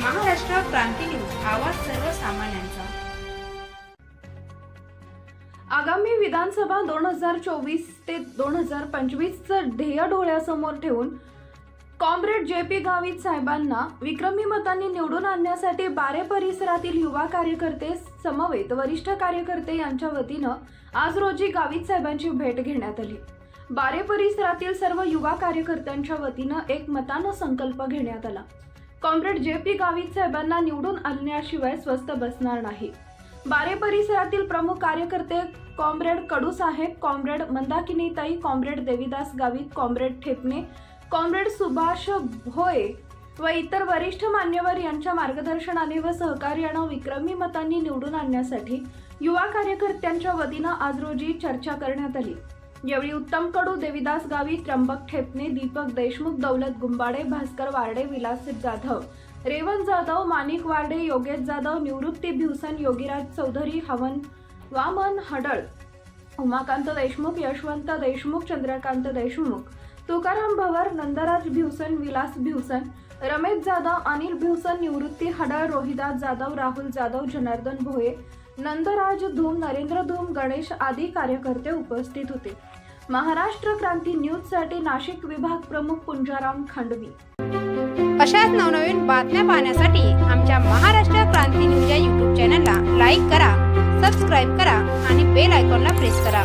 क्रांती news आवाज सर्वसामान्यांचा. आगामी विधानसभा दोन हजार चोवीस ते दोन हजार पंचवीसचं ध्येय डोळ्यासमोर ठेवून कॉम्रेड जे पी गावित साहेबांना विक्रमी मतांनी निवडून आणण्यासाठी बारे परिसरातील युवा कार्यकर्ते समवेत वरिष्ठ कार्यकर्ते यांच्या वतीनं आज रोजी गावित साहेबांची भेट घेण्यात आली. बारे परिसरातील सर्व युवा कार्यकर्त्यांच्या वतीनं एक मतानं संकल्प घेण्यात आला. कॉम्रेड जे पी गावित साहेबांना निवडून आणण्याशिवाय स्वस्त बसणार नाही. बारे परिसरातील प्रमुख कार्यकर्ते कॉम्रेड कडू साहेब comrade मंदाकिनीताई comrade Devidas Gavit comrade Thepane comrade Subhash Bhoye व इतर वरिष्ठ मान्यवर यांच्या मार्गदर्शनाने व सहकार्यानं विक्रमी मतांनी निवडून आणण्यासाठी युवा कार्यकर्त्यांच्या वतीनं आज रोजी चर्चा करण्यात आली. यावेळी उत्तम कडू देविदास गावी त्र्यंबक ठेपणे दीपक देशमुख दौलत गुंबाडे भास्कर वार्डे विलास जाधव रेवंत जाधव माणिक वार्डे योगेश जाधव निवृत्ती भिवसन योगीराज चौधरी हवन वामन हडळ उमाकांत देशमुख यशवंत देशमुख चंद्रकांत देशमुख तुकाराम भवर नंदराज भिवसन विलास भिवसन रमेश जाधव अनिल भिवसन निवृत्ती हडळ रोहिदास जाधव राहुल जाधव जनार्दन भोये नंदराज धूम नरेंद्र धूम गणेश आदी कार्यकर्ते उपस्थित होते. महाराष्ट्र क्रांती न्यूजसाठी नाशिक विभाग प्रमुख पुंजाराम खांडवी. अशाच नवनवीन बातम्या पाहण्यासाठी आमच्या महाराष्ट्र क्रांती न्यूज या यूट्यूब चॅनलला लाईक करा सबस्क्राईब करा आणि बेल आयकॉनला प्रेस करा.